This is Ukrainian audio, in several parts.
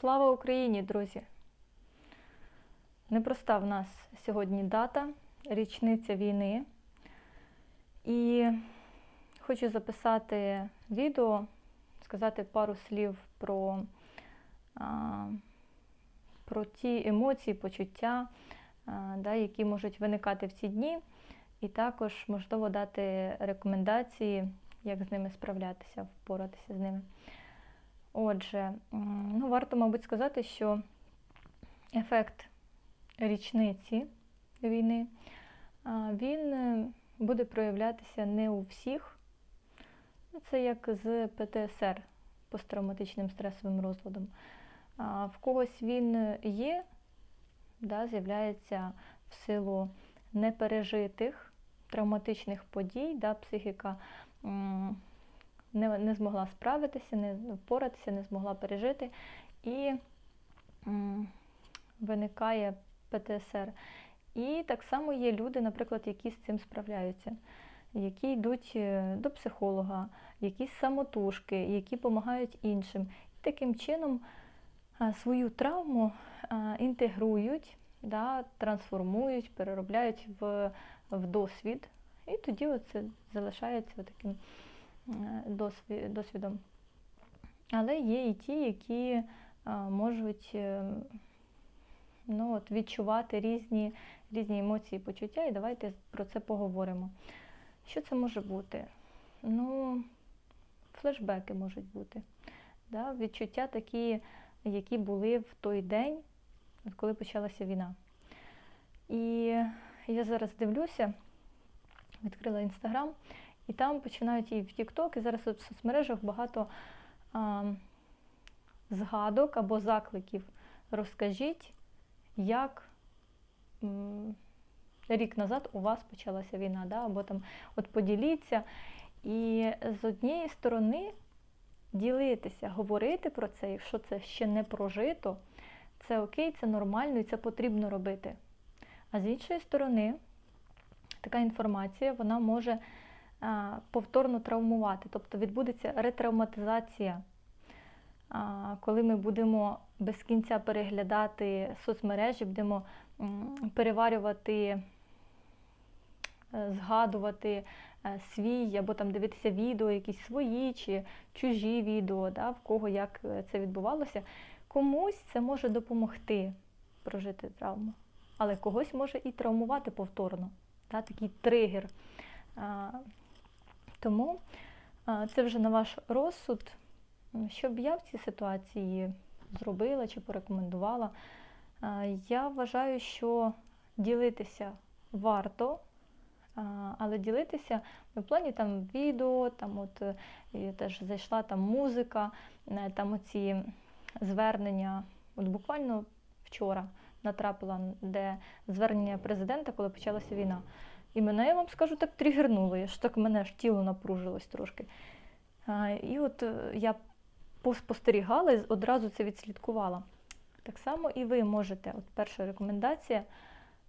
Слава Україні, друзі! Непроста в нас сьогодні дата, річниця війни. І хочу записати відео, сказати пару слів про, про ті емоції, почуття, да, які можуть виникати в ці дні, і також, можливо, дати рекомендації, як з ними справлятися, впоратися з ними. Отже, ну, варто, мабуть, сказати, що ефект річниці війни, він е, буде проявлятися не у всіх. Ну, Це як з ПТСР, посттравматичним стресовим розладом. В когось він є, да, з'являється в силу непережитих травматичних подій, да, психіка не, не змогла справитися, не впоратися, не змогла пережити. І м, виникає ПТСР. І так само є люди, наприклад, які з цим справляються, які йдуть е, до психолога, якісь самотужки, які допомагають іншим. І таким чином свою травму інтегрують, да, трансформують, переробляють в, в досвід. І тоді це залишається таким досвідом. Але є і ті, які можуть е, ну, от, відчувати різні, різні емоції, почуття, і давайте про це поговоримо. Що це може бути? Ну, флешбеки можуть бути. Да? Відчуття такі, які були в той день, коли почалася війна. І я зараз дивлюся, відкрила інстаграм, і там починають і в TikTok, і зараз от в соцмережах багато а, згадок або закликів. Розкажіть, як м, рік назад у вас почалася війна, да? або там от поділіться. І з однієї сторони ділитися, говорити про це, якщо це ще не прожито, це окей, це нормально і це потрібно робити. А з іншої сторони, така інформація вона може повторно травмувати, тобто відбудеться ретравматизація. Коли ми будемо без кінця переглядати соцмережі, будемо переварювати, е, згадувати е, свій, або там дивитися відео, якісь свої чи чужі відео, да, в кого як е, це відбувалося, комусь це може допомогти прожити травму, але когось може і травмувати повторно, да, такий тригер. Тому це вже на ваш розсуд. Що б я в цій ситуації зробила чи порекомендувала? Я вважаю, що ділитися варто, але ділитися в плані там відео, там от е, і теж зайшла там музика, е, там оці звернення. От буквально вчора натрапила, де звернення президента, коли почалася війна. І мене, я вам скажу, так тригернуло, я ж так мене ж тіло напружилось трошки. А, І от е, я поспостерігала і одразу це відслідкувала. Так само і ви можете, от перша рекомендація,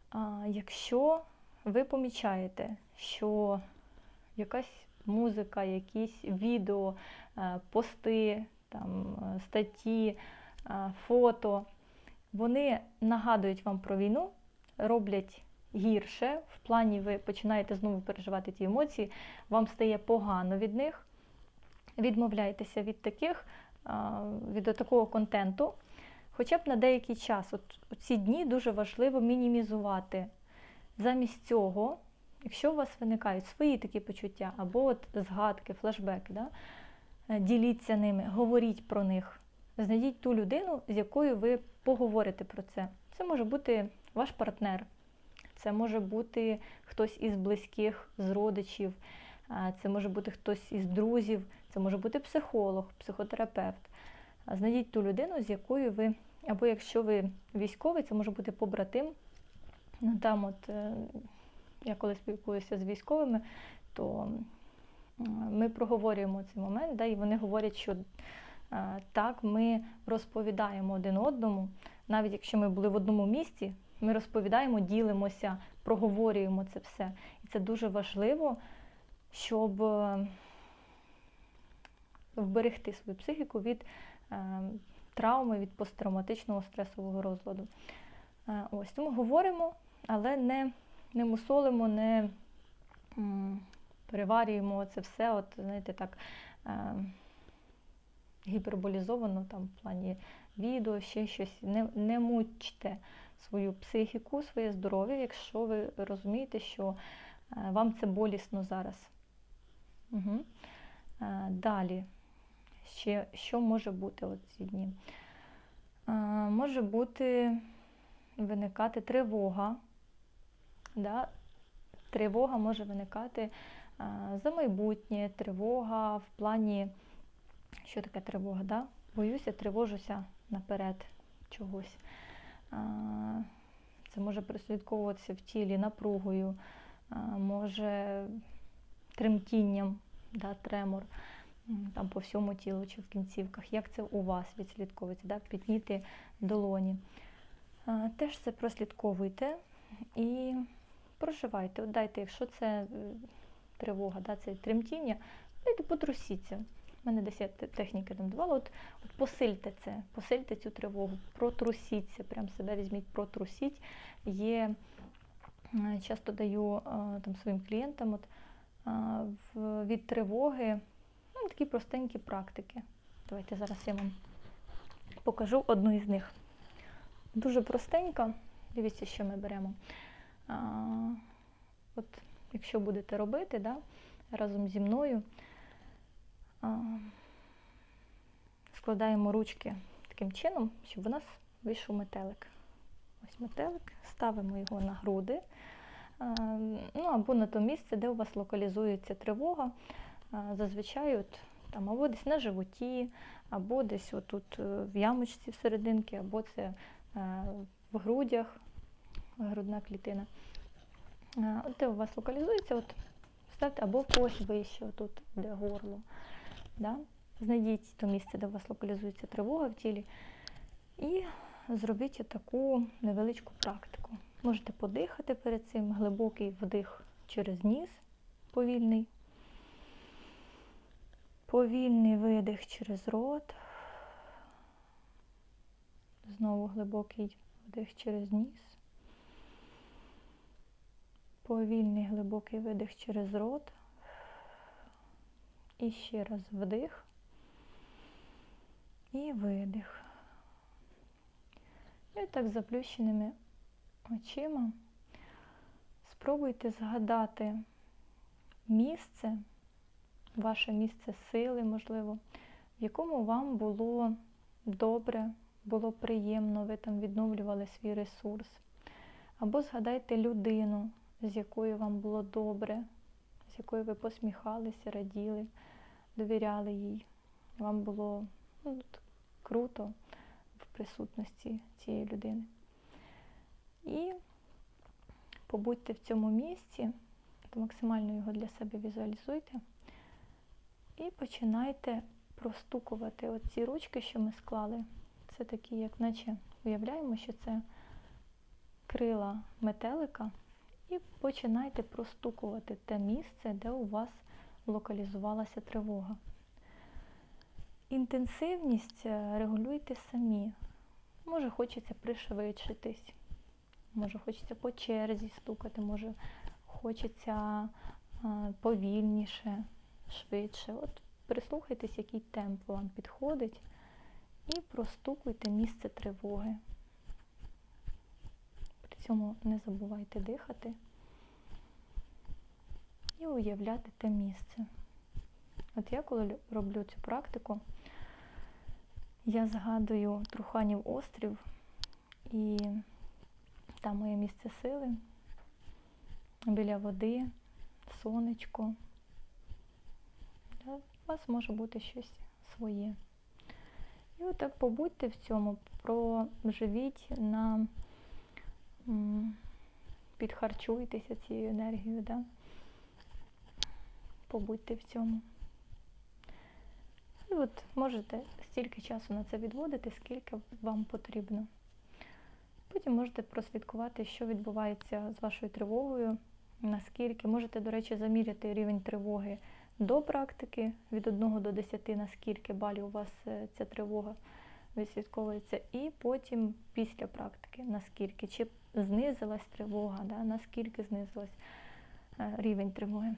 а, якщо ви помічаєте, що якась музика, якісь відео, е, пости, там, е, статті, фото, вони нагадують вам про війну, роблять гірше, в плані ви починаєте знову переживати ті емоції, вам стає погано від них. Відмовляйтеся від таких, від такого контенту, хоча б на деякий час. От ці дні дуже важливо мінімізувати. Замість цього, якщо у вас виникають свої такі почуття, або от згадки, флешбеки, да, е, діліться ними, говоріть про них. Знайдіть ту людину, з якою ви поговорите про це. Це може бути ваш партнер, це може бути хтось із близьких, з родичів, це може бути хтось із друзів, це може бути психолог, психотерапевт. Знайдіть ту людину, з якою ви, або якщо ви військовий, це може бути побратим. Ну, Там, от е, я коли спілкуюся з військовими, то ми проговорюємо цей момент, да, і вони говорять, що так, ми розповідаємо один одному, навіть якщо ми були в одному місці, ми розповідаємо, ділимося, проговорюємо це все. І це дуже важливо, щоб е, вберегти свою психіку від е, травми від посттравматичного стресового розладу. Е, Ось тому говоримо, але не, не мусолимо, не переварюємо це все, от, знаєте, так гіперболізовано там в плані відео, ще щось. Не, не мучте свою психіку, своє здоров'я, якщо ви розумієте, що е, вам це болісно зараз. Угу. Далі, ще, що може бути от ці дні? Е, Може бути виникати тривога. Да? Тривога може виникати за майбутнє, тривога в плані, що таке тривога? Да? Боюся, тривожуся наперед чогось. Це може прослідковуватися в тілі напругою, може тремтінням, да, тремор там по всьому тілу чи в кінцівках. Як це у вас відслідковується? Да? Підніти долоні. Теж це прослідковуйте і проживайте. От дайте, якщо це е, тривога, да, це тремтіння, дайте потрусіться. Мене десь я техніки там давала. От, от посильте це, посильте цю тривогу, протрусіться, прям себе візьміть, протрусіть. Є, е, часто даю е, там своїм клієнтам от, е, від тривоги ну, такі простенькі практики. Давайте зараз я вам покажу одну із них. Дуже простенька. Дивіться, що ми беремо. От, якщо будете робити да, разом зі мною, складаємо ручки таким чином, щоб у нас вийшов метелик. Ось метелик, ставимо його на груди, ну або на то місце, де у вас локалізується тривога. Зазвичай от, там, або десь на животі, або десь отут е, в ямочці всерединки, або це е, в грудях, грудна клітина. От де у вас локалізується, от ставте або когось вище, отут, де горло. Да? Знайдіть то місце, де у вас локалізується тривога в тілі, і зробіть таку невеличку практику. Можете подихати перед цим, глибокий вдих через ніс, повільний. Повільний видих через рот. Знову глибокий вдих через ніс. Повільний глибокий видих через рот. І ще раз вдих. І видих. І так заплющеними очима спробуйте згадати місце, ваше місце сили, можливо, в якому вам було добре, було приємно, ви там відновлювали свій ресурс. Або згадайте людину, з якою вам було добре, з якою ви посміхалися, раділи, довіряли їй. Вам було ну, круто в присутності цієї людини. І побудьте в цьому місці, максимально його для себе візуалізуйте. І починайте простукувати оці ручки, що ми склали. Це такі, як наче уявляємо, що це крила метелика. І починайте простукувати те місце, де у вас локалізувалася тривога. Інтенсивність е, регулюйте самі. Може, хочеться пришвидшитись, може, хочеться по черзі стукати, може, хочеться е, повільніше, швидше. От прислухайтесь, який темп вам підходить, і простукуйте місце тривоги. При цьому не забувайте дихати і уявляти те місце. От я коли роблю цю практику, я згадую Труханів острів і там моє місце сили, біля води, сонечко. У вас може бути щось своє. І отак побудьте в цьому, проживіть на підхарчуйтеся цією енергією, да? побудьте в цьому. І от можете стільки часу на це відводити, скільки вам потрібно. Потім можете прослідкувати, що відбувається з вашою тривогою, наскільки. Можете, до речі, заміряти рівень тривоги до практики від 1 до 10, наскільки балів у вас е, ця тривога відслідковується, і потім після практики, наскільки, чи знизилась тривога, да, наскільки знизилась е, рівень тривоги.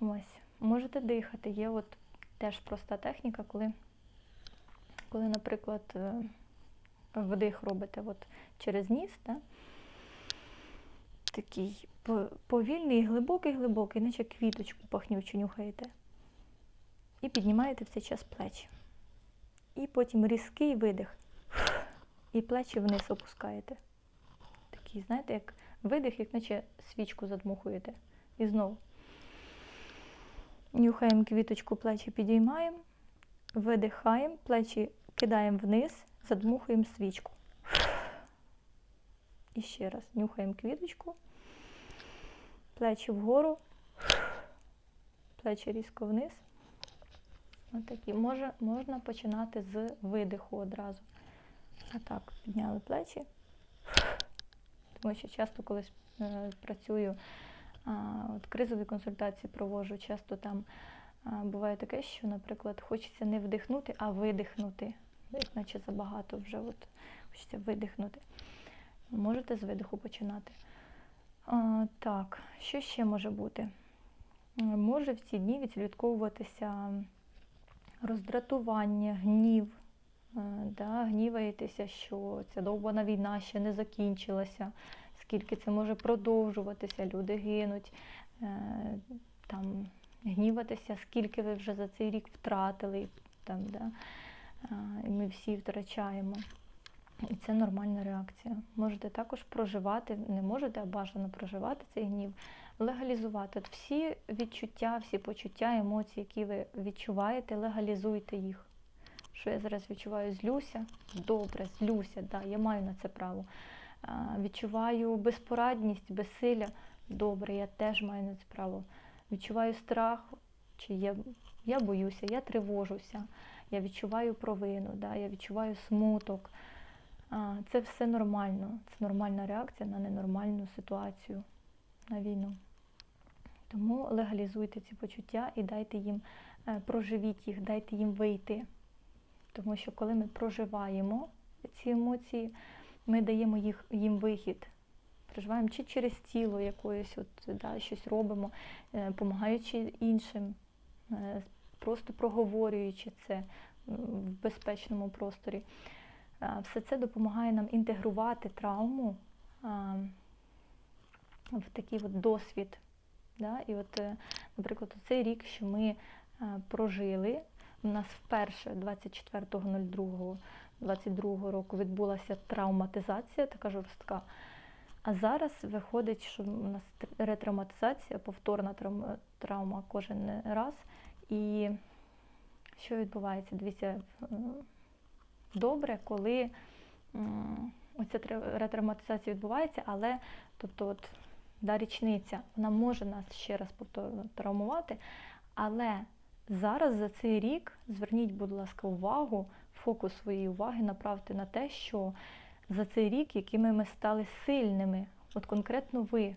Ось. Можете дихати. Є от теж проста техніка, коли, коли наприклад, е, вдих робите от через ніс, да? такий повільний, глибокий, глибокий, наче квіточку пахнючу нюхаєте. І піднімаєте в цей час плечі. І потім різкий видих. І плечі вниз опускаєте. Такий, знаєте, як видих, як наче свічку задмухуєте. І знову. Нюхаємо квіточку, плечі підіймаємо, видихаємо, плечі кидаємо вниз, задмухуємо свічку. І ще раз нюхаємо квіточку, плечі вгору, плечі різко вниз. Отакі. Може, можна починати з видиху одразу. Отак, підняли плечі. Тому що часто, коли е, працюю, от кризові консультації проводжу, часто там буває таке, що, наприклад, хочеться не вдихнути, а видихнути. Наче забагато вже от, хочеться видихнути. Можете з видиху починати. А, так, що ще може бути? Може в ці дні відслідковуватися роздратування, гнів. Е, Да, гніваєтеся, що ця довбана війна ще не закінчилася, скільки це може продовжуватися, люди гинуть, е, там, гніватися, скільки ви вже за цей рік втратили. Там, да, е, і ми всі втрачаємо. І це нормальна реакція. Можете також проживати, не можете, а бажано проживати цей гнів, легалізувати. От всі відчуття, всі почуття, емоції, які ви відчуваєте, легалізуйте їх. Що я зараз відчуваю, злюся, добре, злюся, да, я маю на це право. Відчуваю безпорадність, безсилля, добре, я теж маю на це право. Відчуваю страх, чи я, я боюся, я тривожуся, я відчуваю провину, да, я відчуваю смуток. Це все нормально. Це нормальна реакція на ненормальну ситуацію, на війну. Тому легалізуйте ці почуття і дайте їм, е, проживіть їх, дайте їм вийти. Тому що коли ми проживаємо ці емоції, ми даємо їх, їм вихід. Проживаємо чи через тіло якоїсь, от, да, щось робимо, е, допомагаючи іншим, е, просто проговорюючи це в безпечному просторі. Все це допомагає нам інтегрувати травму в такий от досвід. Да? І от, е, наприклад, цей рік, що ми е, прожили, у нас вперше 24.02.22 року відбулася травматизація, така жорстка. А зараз виходить, що у нас тр- ретравматизація, повторна травма, кожен раз. І що відбувається? Дивіться, добре, коли оця ретравматизація відбувається, але тобто, от, да, річниця, вона може нас ще раз повторно травмувати, але зараз за цей рік зверніть, будь ласка, увагу, фокус своєї уваги направте на те, що за цей рік, якими ми стали сильними, от конкретно ви,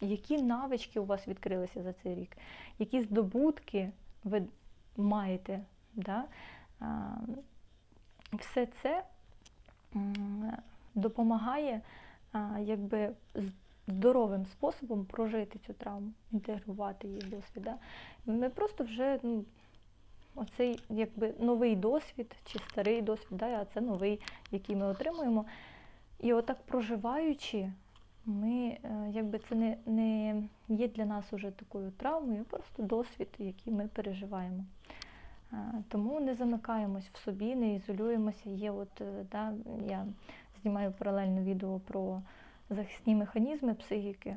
які навички у вас відкрилися за цей рік, які здобутки ви маєте. Да? Все це допомагає якби здоровим способом прожити цю травму, інтегрувати її в досвід. Да? Ми просто вже ну, оцей якби новий досвід чи старий досвід, да, а це новий, який ми отримуємо. І отак проживаючи, ми е, якби це не, не є для нас уже такою травмою, просто досвід, який ми переживаємо. Е, Тому не замикаємось в собі, не ізолюємося. Є от, е, да, я знімаю паралельно відео про захисні механізми психіки,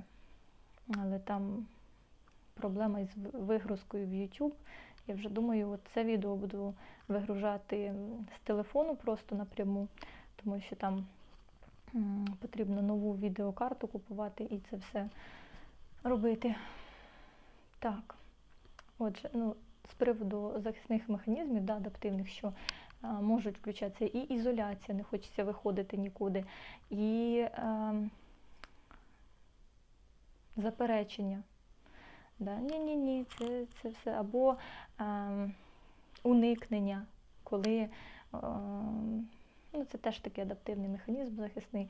але там проблема із вигрузкою в YouTube. Я вже думаю, от це відео буду вигружати з телефону просто напряму, тому що там потрібно нову відеокарту купувати і це все робити. Так. Отже, ну, з приводу захисних механізмів, да, адаптивних, що а, можуть включатися і ізоляція, не хочеться виходити нікуди, і е, заперечення. Да? Ні-ні-ні, це, це все. Або е, уникнення. коли е, ну, це теж такий адаптивний механізм захисний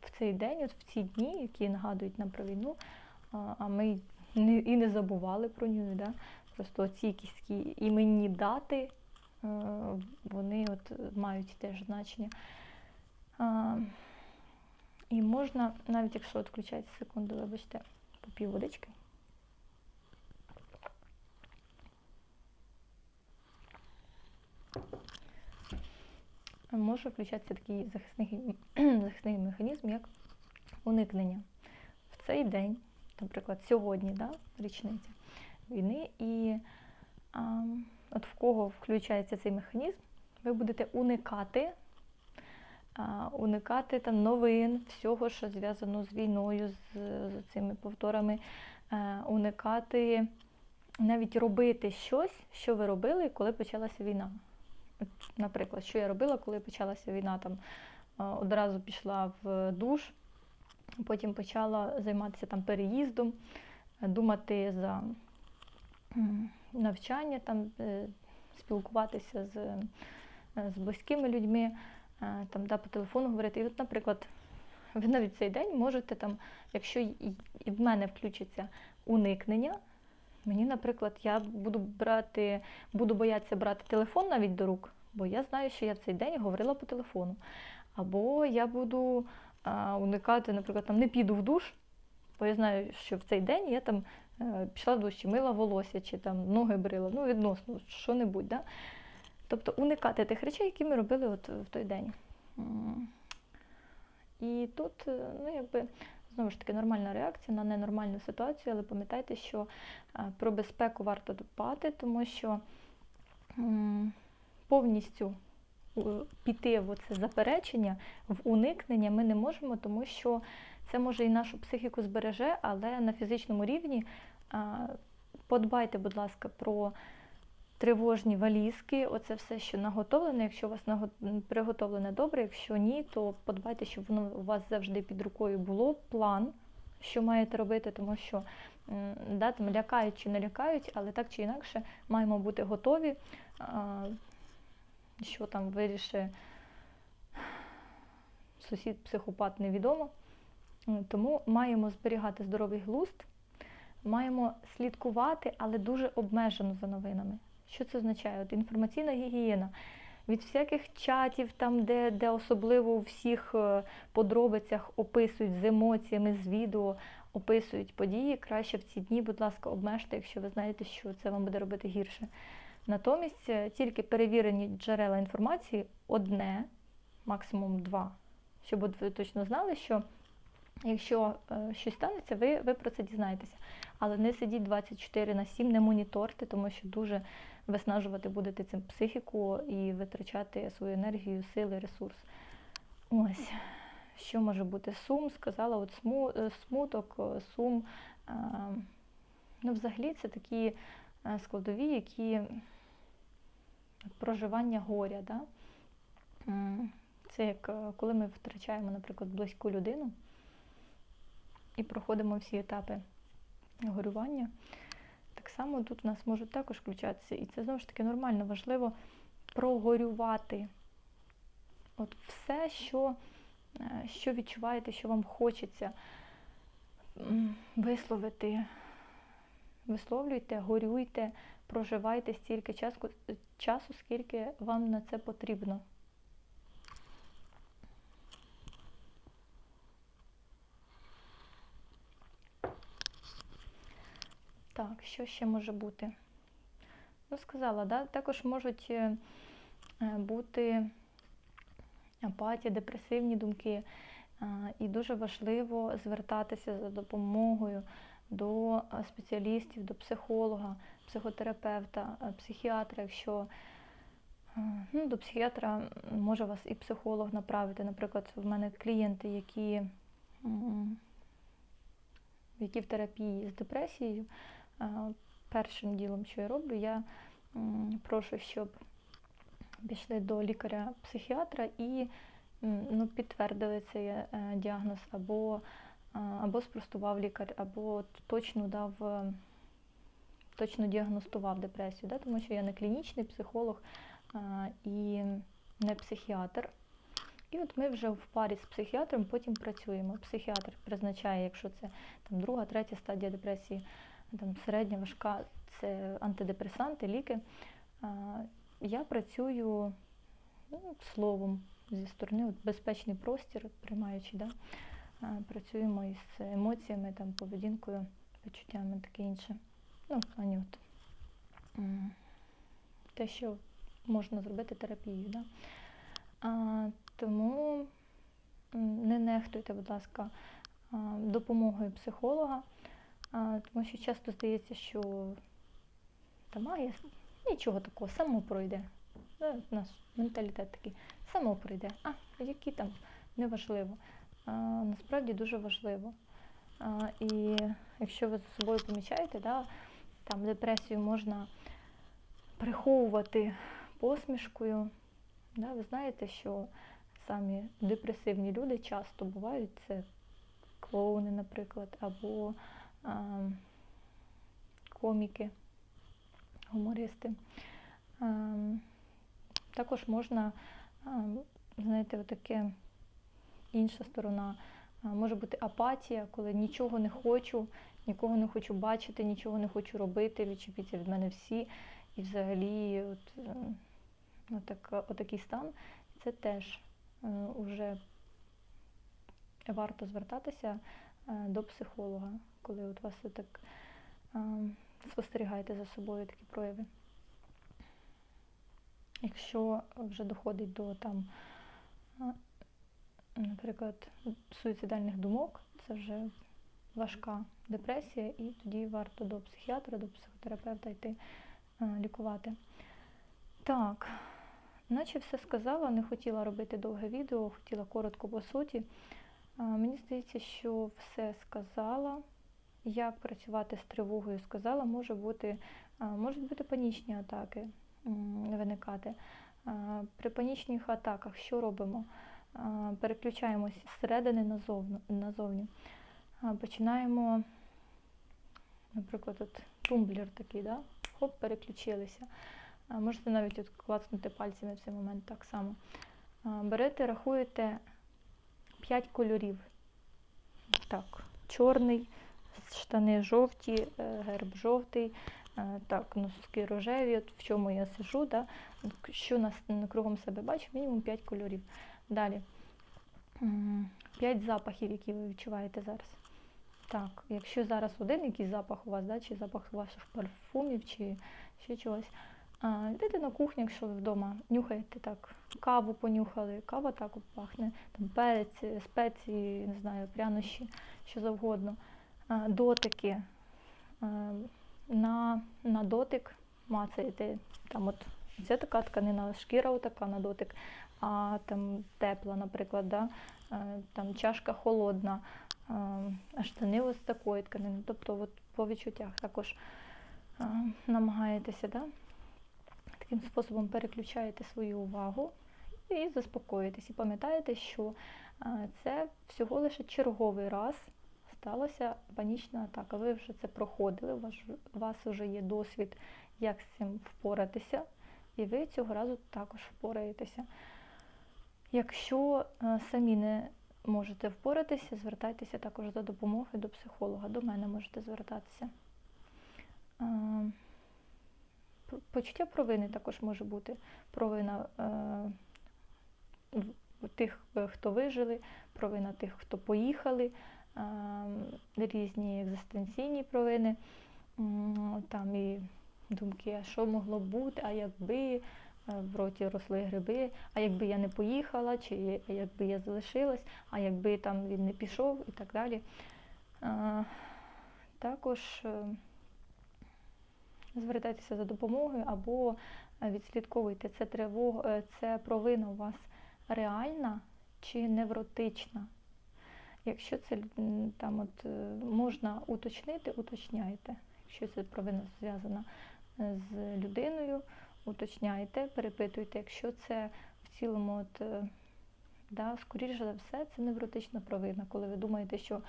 в цей день, от в ці дні, які нагадують нам про війну, а, а ми не, і не забували про нього. Да? Просто ці якісь іменні дати, е, вони от мають теж значення. А, і можна, навіть якщо от включається секунду, вибачте, попів водички. Може включатися такий захисний, захисний механізм, як уникнення. В цей день, наприклад, сьогодні, да, річниця війни, і а, от в кого включається цей механізм, ви будете уникати, уникати там новин, всього, що зв'язано з війною, з, з цими повторами, уникати навіть робити щось, що ви робили, коли почалася війна. Наприклад, що я робила, коли почалася війна, там одразу пішла в душ, потім почала займатися там переїздом, е, думати за навчання, там, е, спілкуватися з, е, з близькими людьми, е, там, да, по телефону говорити. І от, наприклад, ви навіть цей день можете там, якщо і в мене включиться уникнення, мені, наприклад, я буду брати, буду боятися брати телефон навіть до рук, бо я знаю, що я в цей день говорила по телефону. Або я буду а, уникати, наприклад, там не піду в душ, бо я знаю, що в цей день я там е, пішла в душ, чи мила волосся, чи там ноги брила, ну відносно що-небудь. Да? Тобто уникати тих речей, які ми робили от в той день. І тут, е, ну, якби, знову ж таки, нормальна реакція на ненормальну ситуацію, але пам'ятайте, що е, про безпеку варто дбати, тому що повністю піти в це заперечення, в уникнення ми не можемо, тому що це може і нашу психіку збереже, але на фізичному рівні подбайте, будь ласка, про тривожні валізки, оце все, що наготовлене. Якщо у вас приготовлене добре, якщо ні, то подбайте, щоб воно у вас завжди під рукою було план, що маєте робити, тому що да, там лякають чи не лякають, але так чи інакше маємо бути готові, що там вирішить сусід психопат невідомо. Тому маємо зберігати здоровий глузд, маємо слідкувати, але дуже обмежено за новинами. Що це означає? От інформаційна гігієна. Від всяких чатів, там, де, де особливо у всіх е, подробицях описують з емоціями, з відео, описують події, краще в ці дні, будь ласка, обмежте, якщо ви знаєте, що це вам буде робити гірше. Натомість е, тільки перевірені джерела інформації одне, максимум два, щоб ви точно знали, що якщо е, щось станеться, ви, ви про це дізнаєтеся. Але не сидіть 24 на 7, не моніторте, тому що дуже виснажувати будете цим психіку і витрачати свою енергію, сили, ресурс. Ось. Що може бути сум? Сказала, от сму, е, смуток, е, сум. е, Ну, взагалі, це такі складові, які проживання горя. Да? Це як коли ми втрачаємо, наприклад, близьку людину і проходимо всі етапи горювання. Так само тут в нас можуть також включатися. І це знову ж таки нормально, важливо прогорювати от все, що, е, що відчуваєте, що вам хочеться висловити. Висловлюйте, горюйте, проживайте стільки часу, скільки вам на це потрібно. Так, що ще може бути? Ну, сказала, да? також можуть е, е, бути апатія, депресивні думки. І дуже важливо звертатися за допомогою до е, спеціалістів, до психолога, психотерапевта, е, психіатра, якщо е, ну, до психіатра може вас і психолог направити. Наприклад, в мене клієнти, які, які в терапії з депресією, е, першим ділом, що я роблю, я прошу, щоб пішли до лікаря-психіатра і ну, підтвердили цей е, діагноз, або, або спростував лікар, або точно дав, е, точно діагностував депресію, да? тому що я не клінічний психолог, і не психіатр. І от ми вже в парі з психіатром потім працюємо. Психіатр призначає, якщо це там друга, третя стадія депресії, там середня, важка, це антидепресанти, ліки. Я працюю ну, словом зі сторони, от безпечний простір, приймаючи, да? працюємо із емоціями, там, поведінкою, відчуттями, таке інше. Ну, в плані от, те, що можна зробити терапією. Да? А, тому не нехтуйте, будь ласка, допомогою психолога, тому що часто здається, що та магія нічого такого, само пройде. Да, нас менталітет такий, само пройде. А, які там, неважливо. А, насправді дуже важливо. А, і якщо ви за собою помічаєте, да, там депресію можна приховувати посмішкою. Да, ви знаєте, що самі депресивні люди часто бувають це клоуни, наприклад, або коміки, гумористи. Також можна, знаєте, отаке інша сторона. Може бути апатія, коли нічого не хочу, нікого не хочу бачити, нічого не хочу робити, відчепіться від мене всі. І взагалі, от, е, отак, отакий стан, це теж е, уже варто звертатися е, до психолога, коли от вас так спостерігаєте за собою такі прояви. Якщо вже доходить до там, наприклад, суїцидальних думок, це вже важка депресія, і тоді варто до психіатра, до психотерапевта йти лікувати. Так, наче все сказала, не хотіла робити довге відео, хотіла коротко по суті. Мені здається, що все сказала. Як працювати з тривогою сказала, може бути, можуть бути панічні атаки виникати. При панічних атаках що робимо? Переключаємось зсередини назовні. Починаємо, наприклад, от тумблер такий, да? хоп, переключилися. Можете навіть от клацнути пальцями в цей момент так само. Берете, рахуєте 5 кольорів. Так, чорний, штани жовті, е, герб жовтий, е, так, носки рожеві, от в чому я сижу, да? що нас кругом себе бачу, мінімум 5 кольорів. Далі. 5 запахів, які ви відчуваєте зараз. Так, якщо зараз один якийсь запах у вас, да, чи запах ваших парфумів, чи ще чогось, а, йдете на кухню, якщо ви вдома нюхаєте так, каву понюхали, кава так пахне, там перець, спеції, не знаю, прянощі, що завгодно. А, дотики. На, на дотик мацаєте, там от це така тканина, шкіра отака на дотик, а там тепла, наприклад, да? Е, там чашка холодна, е, а штани ось такої тканини. Тобто от по відчуттях також е, намагаєтеся, да? таким способом переключаєте свою увагу і заспокоїтесь. І пам'ятаєте, що е, це всього лише черговий раз сталася панічна атака. Ви вже це проходили, у вас, у вас вже є досвід, як з цим впоратися, і ви цього разу також впораєтеся. Якщо е, самі не можете впоратися, звертайтеся також за допомогою до психолога. До мене можете звертатися. Е, Почуття провини також може бути. Провина е, тих, хто вижили, провина тих, хто поїхали, різні екзистенційні провини. Там і думки, а що могло б бути, а якби е, в роті росли гриби, а якби я не поїхала, чи якби я залишилась, а якби там він не пішов і так далі. Е, Також е, звертайтеся за допомогою або відслідковуйте, це тривога, це провина у вас реальна чи невротична. Якщо це там от е, можна уточнити, уточняйте. Якщо це провина зв'язана е, з людиною, уточняйте, перепитуйте. Якщо це в цілому, от, е, да, скоріше за все, це невротична провина, коли ви думаєте, що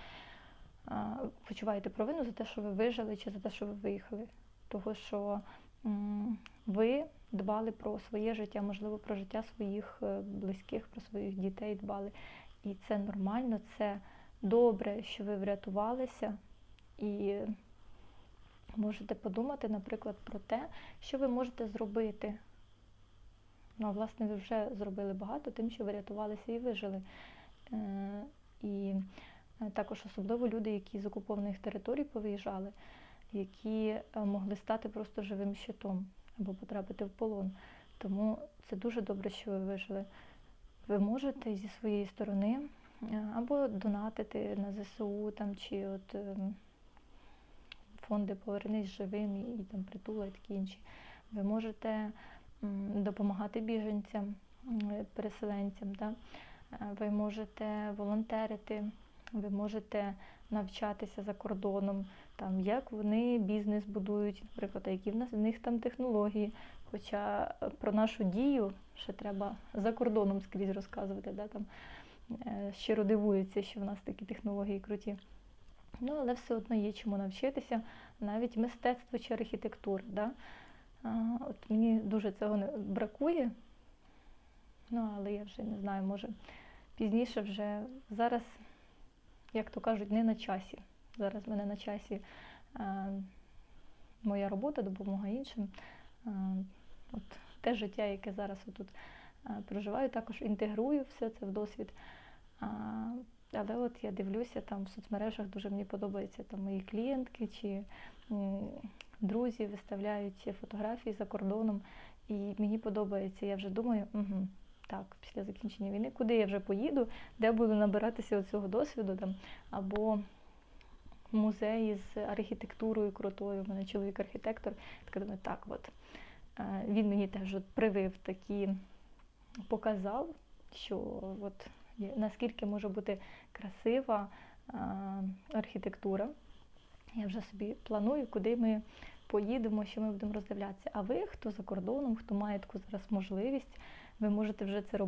а, почуваєте провину за те, що ви вижили, чи за те, що ви виїхали. Того, що м, ви дбали про своє життя, можливо, про життя своїх близьких, про своїх дітей дбали. І це нормально, це добре, що ви врятувалися. І можете подумати, наприклад, про те, що ви можете зробити. Ну, а власне, ви вже зробили багато тим, що ви рятувалися і вижили. Е, І е, також особливо люди, які з окупованих територій повиїжджали, які е, могли стати просто живим щитом або потрапити в полон. Тому це дуже добре, що ви вижили. Ви можете зі своєї сторони е, або донатити на ЗСУ там, чи от ем, фонди Повернись живим і, і там притула і такі інші. Ви можете допомагати біженцям, переселенцям. Да? Е, Ви можете волонтерити, ви можете навчатися за кордоном, там, як вони бізнес будують, наприклад, які в нас в них там технології. Хоча е, про нашу дію ще треба за кордоном скрізь розказувати. Да? Там, е, щиро дивуються, що в нас такі технології круті. Ну, але все одно є чому навчитися, навіть мистецтво чи архітектура. Да? От мені дуже цього не бракує. Ну, але я вже не знаю, може пізніше вже зараз, як то кажуть, не на часі. Зараз в мене на часі моя робота, допомога іншим. Е, от те життя, яке зараз отут е, проживаю, також інтегрую все це в досвід. Але от я дивлюся там в соцмережах, дуже мені подобається там мої клієнтки чи друзі виставляють фотографії за кордоном. І мені подобається, я вже думаю, угу, так, після закінчення війни, куди я вже поїду, де буду набиратися цього досвіду там, або музеї з архітектурою крутою. У мене чоловік архітектор. Так думаю, так, от він мені теж от привив такі, показав, що от наскільки може бути красива е, архітектура. Я вже собі планую, куди ми поїдемо, що ми будемо роздивлятися. А ви, хто за кордоном, хто має таку зараз можливість, ви можете вже це робити.